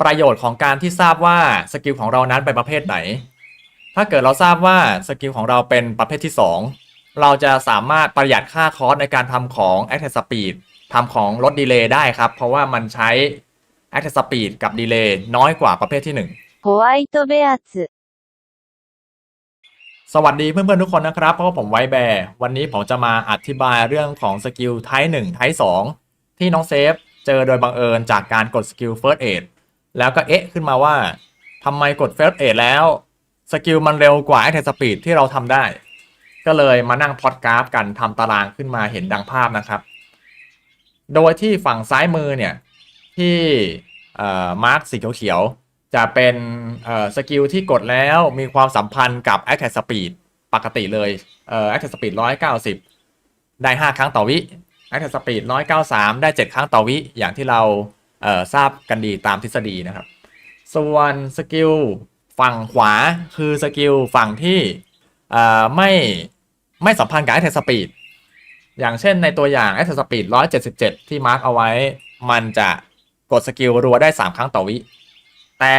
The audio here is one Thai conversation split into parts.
ประโยชน์ของการที่ทราบว่าสกิลของเรานั้นเป็นประเภทไหน ถ้าเกิดเราทราบว่าสกิลของเราเป็นประเภทที่ 2 เราจะสามารถประหยัดค่าคอสในการทำของ a c t i v e Speed ทำของลดดีเลย์ได้ครับ เพราะว่ามันใช้ a c t i v e Speed กับดีเลย์น้อยกว่าประเภทที่1นึ่ง Bears สวัสดีเพื่อนเพื่อนทุกคนนะครับเพราะผมไวแบร์วันนี้ผมจะมาอธิบายเรื่องของสกิลไทป์1ไทป์2ที่น้องเซฟเจอโดยบังเอิญจากการกดสกิล First Aid แล้วก็เอ๊ะขึ้นมาว่าทำไมกด First Aid แล้ว สกิลมันเร็วกว่า Attack Speed ที่เราทำได้ ก็เลยมานั่งพอดกราฟกันทำตารางขึ้นมาเห็นดังภาพนะครับ โดยที่ฝั่งซ้ายมือเนี่ย ที่มาร์คสีเขียวๆจะเป็นสกิลที่กดแล้วมีความสัมพันธ์กับ Attack Speed ปกติเลยเอ่อ Attack Speed 190 ได้ 5 ครั้งต่อวิ Attack Speed 193 ได้ 7 ครั้งต่อวิ อย่างที่เรา เอ่อทราบกันดีตามทฤษฎีนะครับ ส่วนสกิลฝั่งขวาคือสกิลฝั่งที่เอ่อไม่ไม่สัมพันธ์กับ Attack Speed อย่างเช่นในตัวอย่าง Attack Speed 177 ที่มาร์กเอาไว้ มันจะกดสกิลรัวได้ 3 ครั้งต่อวิ แต่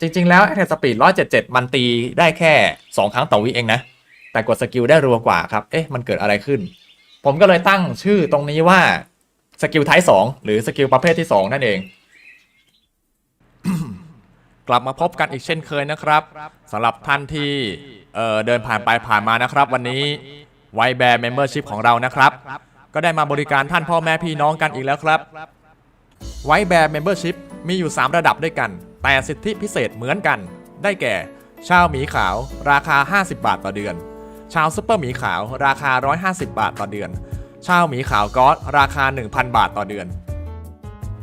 จริง ๆ แล้ว Attack Speed 177 มันตีได้แค่ 2 ครั้งต่อวิเองนะ แต่กดสกิลได้รัวกว่าครับ เอ๊ะ มันเกิดอะไรขึ้น ผมก็เลยตั้งชื่อตรงนี้ว่า สกิลไทป์2หรือสกิลประเภทที่ 2 นั่นเอง กลับมาพบกันอีกเช่นเคยนะครับสำหรับท่านที่เเดินผ่านไปผ่านมานะครับ วันนี้ไวแบร์เมมเบอร์ชิพของเรานะครับ ก็ได้มาบริการท่านพ่อแม่พี่น้องกันอีกแล้วครับไวแบร์เมมเบอร์ชิพมีอยู่ 3 ระดับด้วยกัน แต่สิทธิพิเศษเหมือนกัน ได้แก่ ชาวหมีขาว ราคา 50 บาทต่อเดือน ชาวซุปเปอร์หมีขาว ราคา 150 บาทต่อเดือน เช่าหมีขาวก๊อตราคา 1,000 บาทต่อเดือน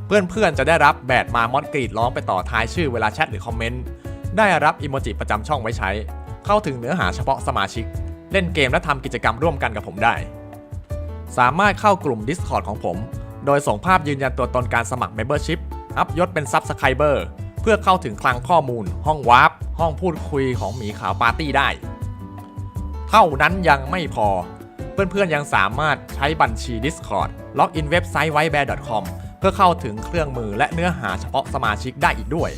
เพื่อนๆจะได้รับแบดมามอดกรีดร้องไปต่อท้ายชื่อเวลาแชทหรือคอมเมนต์ ได้รับอิโมจิประจำช่องไว้ใช้ เข้าถึงเนื้อหาเฉพาะสมาชิก เล่นเกมและทำกิจกรรมร่วมกันกับผมได้ สามารถเข้ากลุ่ม Discord ของผม โดยส่งภาพยืนยันตัวตนการสมัคร Membership อัพยศเป็น Subscriber เพื่อเข้าถึงคลังข้อมูล ห้องวาร์ปห้องพูดคุยของหมีขาวปาร์ตี้ได้ เท่านั้นยังไม่พอ เพื่อนๆยังสามารถใช้บัญชี Discord ล็อกอินเว็บไซต์ whitebear.com เพื่อเข้าถึงเครื่องมือและเนื้อหาเฉพาะสมาชิกได้อีกด้วย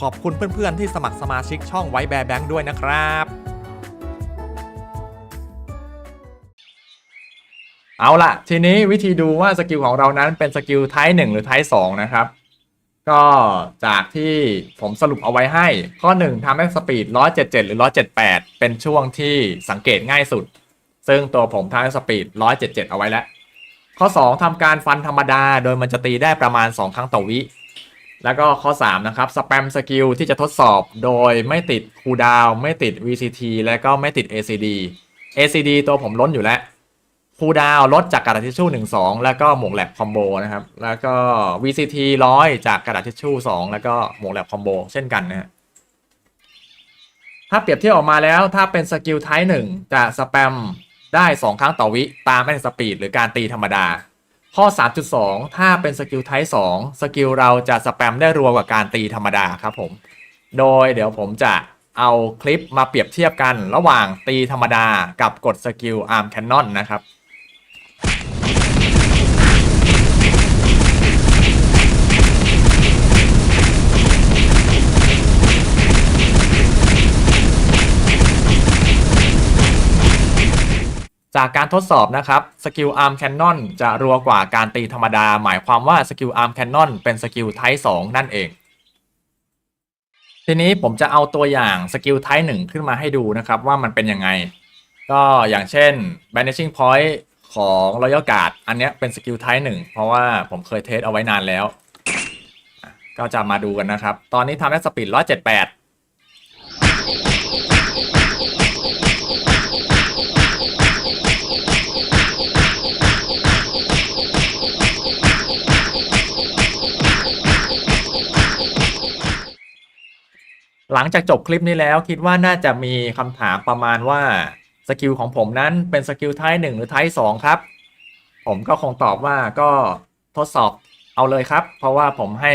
ขอบคุณเพื่อนๆที่สมัครสมาชิกช่องไว้แบร์แบงค์ด้วยนะครับ เอาล่ะ ทีนี้วิธีดูว่าสกิลของเรานั้นเป็นสกิลไทป์1หรือไทป์2นะครับ ก็จากที่ผมสรุปเอาไว้ให้ ข้อ 1ทำให้สปีด 177 หรือ 178 เป็นช่วงที่สังเกตง่ายสุด ซึ่งตัวผมทำให้สปีด 177 เอาไว้แล้ว ข้อ 2ทำการฟันธรรมดา โดยมันจะตีได้ประมาณ 2 ครั้งต่อวิ แล้วก็ข้อ 3 นะครับสแปมสกิลที่จะทดสอบโดยไม่ติดคูดาวไม่ติด VCT และก็ไม่ติด ACD ACD ตัวผมล้นอยู่แล้ว คูดาวลดจากกระดาษทิชชู่1 2แล้วก็หมวกแลบคอมโบนะครับ แล้วก็ VCT 100จากกระดาษทิชชู่2แล้วก็หมวกแลบคอมโบเช่นกันนะฮะถ้าเปรียบเทียบออกมาแล้วถ้าเป็นสกิลไทป์1จะสแปมได้ 2 ครั้งต่อวิตามแมนสปีดหรือการตีธรรมดา ข้อ 3.2 ถ้าเป็นสกิลไทป์2สกิลเราจะสแปมได้รัวกว่าการตีธรรมดาครับผม โดยเดี๋ยวผมจะเอาคลิปมาเปรียบเทียบกันระหว่างตีธรรมดากับกดสกิลอาร์มแคนนอนนะครับ จากการทดสอบนะครับสกิลอาร์มแคนนอนจะรัวกว่าการตีธรรมดา หมายความว่าสกิลอาร์มแคนนอนเป็นสกิลไทป์2นั่นเอง ทีนี้ผมจะเอาตัวอย่างสกิลไทป์1ขึ้นมาให้ดูนะครับว่ามันเป็นยังไง ก็อย่างเช่น banishing point ของ royal guard อันนี้เป็นสกิลไทป์1เพราะว่าผมเคยเทสเอาไว้นานแล้ว ก็จะมาดูกันนะครับ ตอนนี้ทำได้สปีด178 ลังจากจบคลิปนี้แล้วคิดว่าน่าจะมีคำถามประมาณว่าสกิลของผมนั้นเป็นสกิลไทป์หนึ่งหรือไทป์สองครับ ผมก็คงตอบว่าก็ทดสอบเอาเลยครับ เพราะว่าผมให้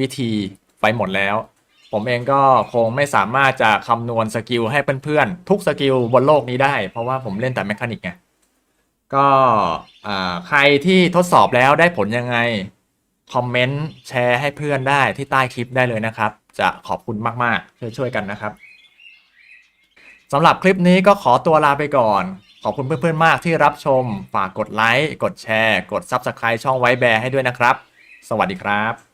วิธีไปหมดแล้ว ผมเองก็คงไม่สามารถจะคำนวณสกิลให้เพื่อนๆทุกสกิลบนโลกนี้ได้ เพราะว่าผมเล่นแต่แมคานิกไงก็ใครที่ทดสอบแล้วได้ผลยังไง คอมเมนต์แชร์ให้เพื่อนได้ที่ใต้คลิปได้เลยนะครับ จะขอบคุณมากๆ ช่วยๆกันนะครับสำหรับคลิปนี้ก็ขอตัวลาไปก่อน ขอบคุณเพื่อนๆมากที่รับชม ฝากกดไลค์ กดแชร์ กด Subscribe ช่องไว้แบร์ให้ด้วยนะครับ สวัสดีครับ